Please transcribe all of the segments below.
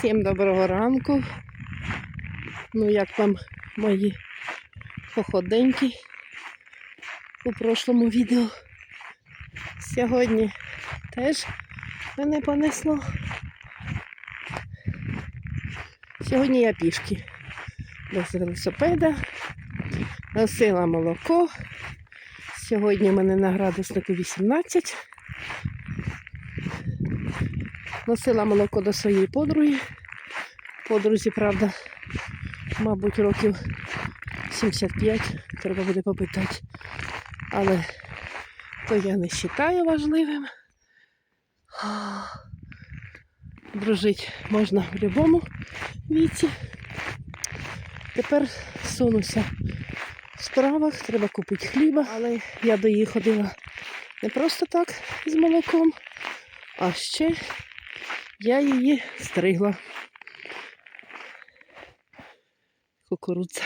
Всім доброго ранку. Ну, як вам мої походеньки у прошлому відео. Сьогодні теж мене понесло. Сьогодні я пішки без велосипеда, носила молоко. Сьогодні в мене на градуснику 18. Носила молоко до своєї подруги. Подрузі, правда, мабуть, років 75, треба буде попитати. Але то я не вважаю важливим. Дружить можна в будь-якому віці. Тепер сунуся в справах, треба купити хліба, але я до її ходила не просто так з молоком, а ще я її стригла. Кукурудза.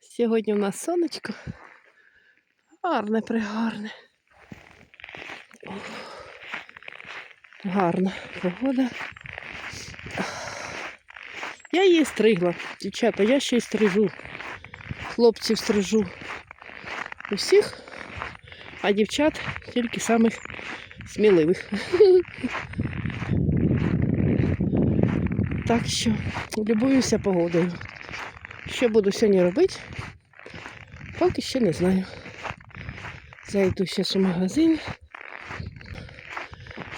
Сьогодні у нас сонечко. Гарне, пригарне. Гарна погода. Я її стригла, дівчата, я ще й стрижу. Хлопців стрижу. Усіх, а дівчат тільки самих сміливих. Так що любуюся погодою. Що буду сьогодні робити, поки ще не знаю. Зайду зараз у магазин,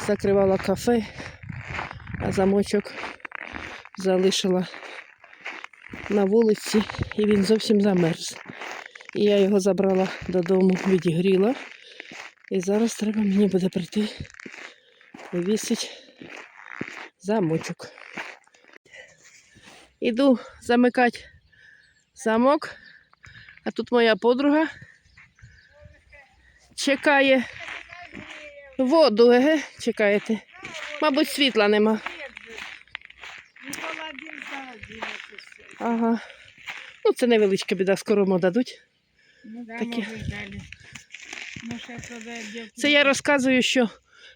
закривала кафе, а замочок залишила на вулиці і він зовсім замерз. І я його забрала додому, відігріла. І зараз треба мені буде прийти повісити замочок. Іду замикати замок, а тут моя подруга чекає воду, еге, чекаєте. Мабуть, світла нема. Ага. Ну, це невеличка біда, скоро дадуть. Ну да, Таке. Це я розказую, що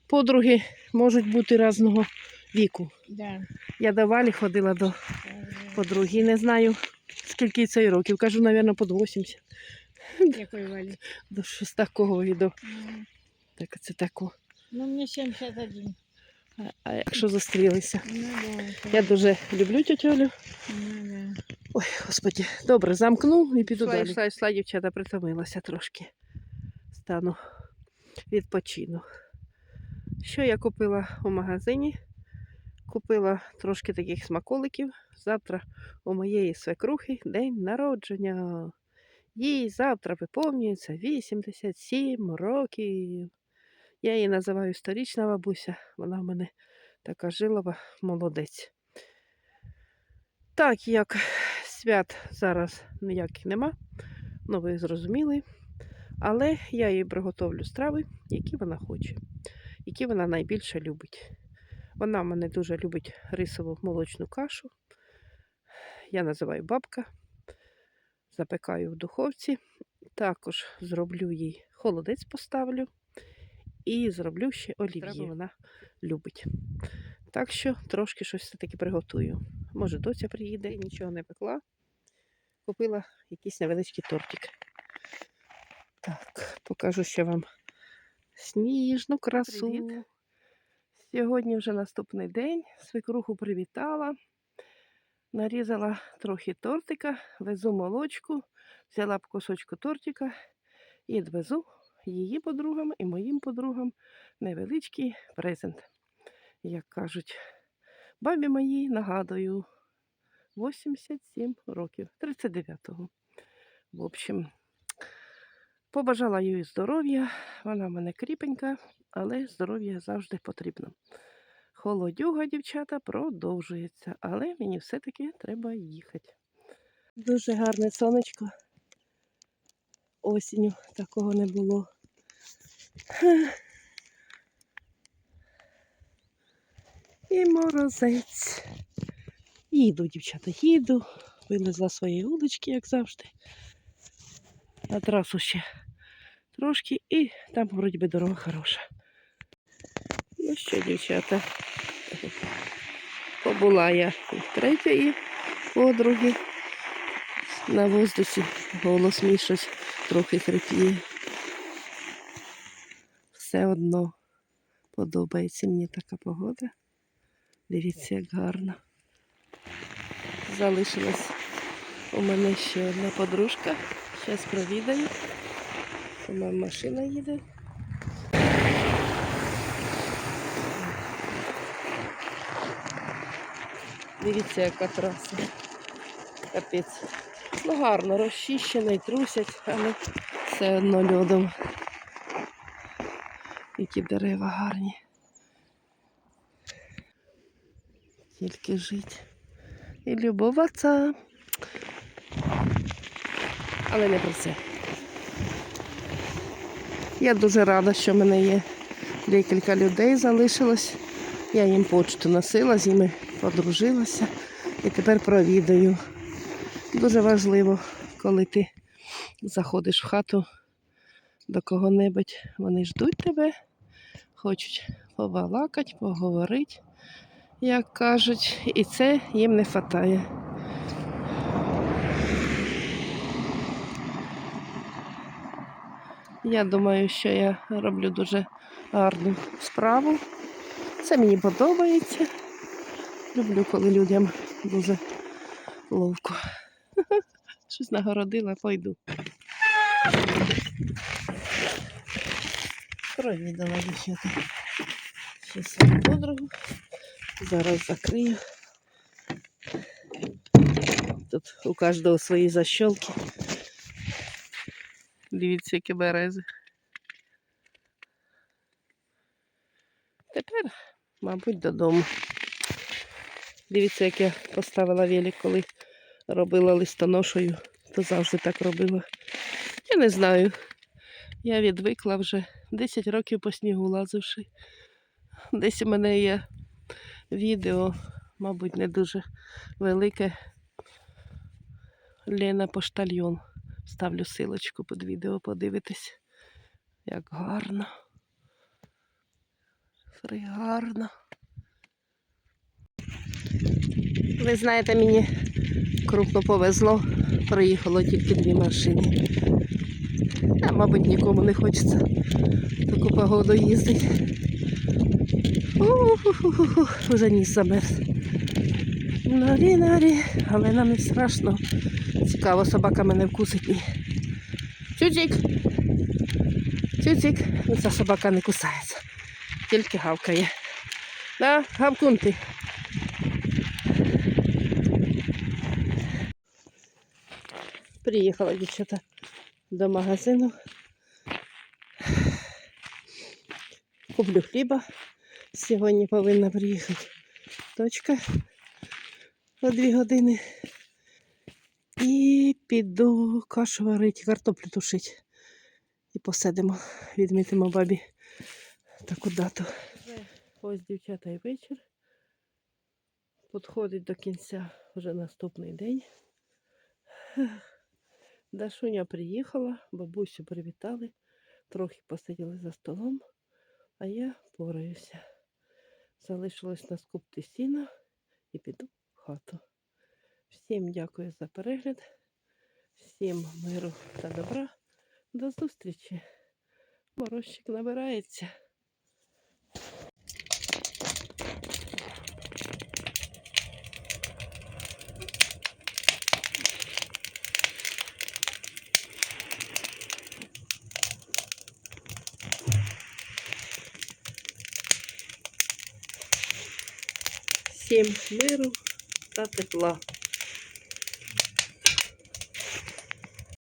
подруги можуть бути різного віку. Да. Я до Валі ходила до подруги, не знаю, скільки цей років. Кажу, мабуть, по 80. Якої валі? До щось такого і до Ну, так це тако. Ну, мені 71. А, а якщо зустрілися? Ну, да. Я дуже люблю тетю Олю. Ну, да. Ой, господі, добре, замкну і піду Йшла, далі. Йшла, йшла, дівчата, притомилася трошки. Стану відпочину. Що я купила у магазині? Купила трошки таких смаколиків. Завтра у моєї свекрухи день народження. Їй завтра виповнюється 87 років. Я її називаю сторічна бабуся. Вона в мене така жилова молодець. Так як свят зараз ніяких нема, ну ви зрозуміли. Але я їй приготовлю страви, які вона хоче, які вона найбільше любить. Вона в мене дуже любить рисову молочну кашу. Я називаю бабка. Запекаю в духовці. Також зроблю їй холодець поставлю. І зроблю ще олів'є. Вона любить. Так що трошки щось все-таки приготую. Може, доця приїде, нічого не пекла. Купила якийсь невеличкий тортик. Так, покажу ще вам сніжну красу. Привіт. Сьогодні вже наступний день. Свекруху привітала. Нарізала трохи тортика, везу молочку, взяла б кусочку тортика і відвезу її подругам і моїм подругам невеличкий презент. Як кажуть, бабі моїй нагадую, 87 років, 39-го. В общем, побажала їй здоров'я. Вона в мене кріпенька, але здоров'я завжди потрібно. Холодюга, дівчата, продовжується, але мені все-таки треба їхати. Дуже гарне сонечко. Осінню такого не було. І морозець. Їду, дівчата, їду. Вилезла свої удочки, як завжди. На трасу ще трошки і там вроді би дорога хороша. Ну що, дівчата, Побула я у третьої подруги. На воздусі голос мій щось трохи хрипіє. Все одно подобається мені така погода. Дивіться, як гарно. Залишилась у мене ще одна подружка. Зараз провідаю. Сама машина їде. Дивіться, яка траса. Капець. Ну гарно, розчищено і трусять, але все одно льодом. Які дерева гарні. Тільки жить. І любоваться. Але не про це. Я дуже рада, що в мене є декілька людей залишилось. Я їм почту носила, з ними подружилася і тепер провідаю. Дуже важливо, коли ти заходиш в хату до кого-небудь, вони ждуть тебе, хочуть побалакати, поговорити, як кажуть, і це їм не вистачає. Я думаю, що я роблю дуже гарну справу. Це мені подобається. Люблю, коли людям дуже ловко. Щось нагородила, пойду. Провідала дівчата. Ще свою подругу. Зараз закрию. Тут у кожного свої защолки. Дивіться, які берези. Тепер, мабуть, додому. Дивіться, як я поставила велик, коли робила листоношою, то завжди так робила. Я не знаю. Я відвикла вже 10 років по снігу лазивши. Десь у мене є відео, мабуть, не дуже велике. Лена Поштальйон. Ставлю силочку під відео, подивитись. Як гарно. Пригарно. Ви знаєте, мені крупно повезло. Проїхало тільки дві машини. А, мабуть, нікому не хочеться таку погоду їздити. Вже ніс замерз. Нарі, нарі, але нам не страшно. Цікаво, собака мене вкусить. Ні. Чуцік. Чуцік. Ну, Ця собака не кусається. Тільки гавкає. Да, гавкунти. Приїхала дівчата до магазину. Куплю хліба. Сьогодні повинна приїхати точка на дві години. Піду кашу варити, картоплю тушити. І посидимо, відмітимо бабі таку дату. Ось дівчата і вечір. Підходить до кінця вже наступний день. Дашуня приїхала, бабусю привітали, трохи посиділи за столом, а я пораюся. Залишилось наскупти сіна і піду в хату. Всім дякую за перегляд, всім миру та добра. До зустрічі. Морозчик набирається. Всім миру та тепла.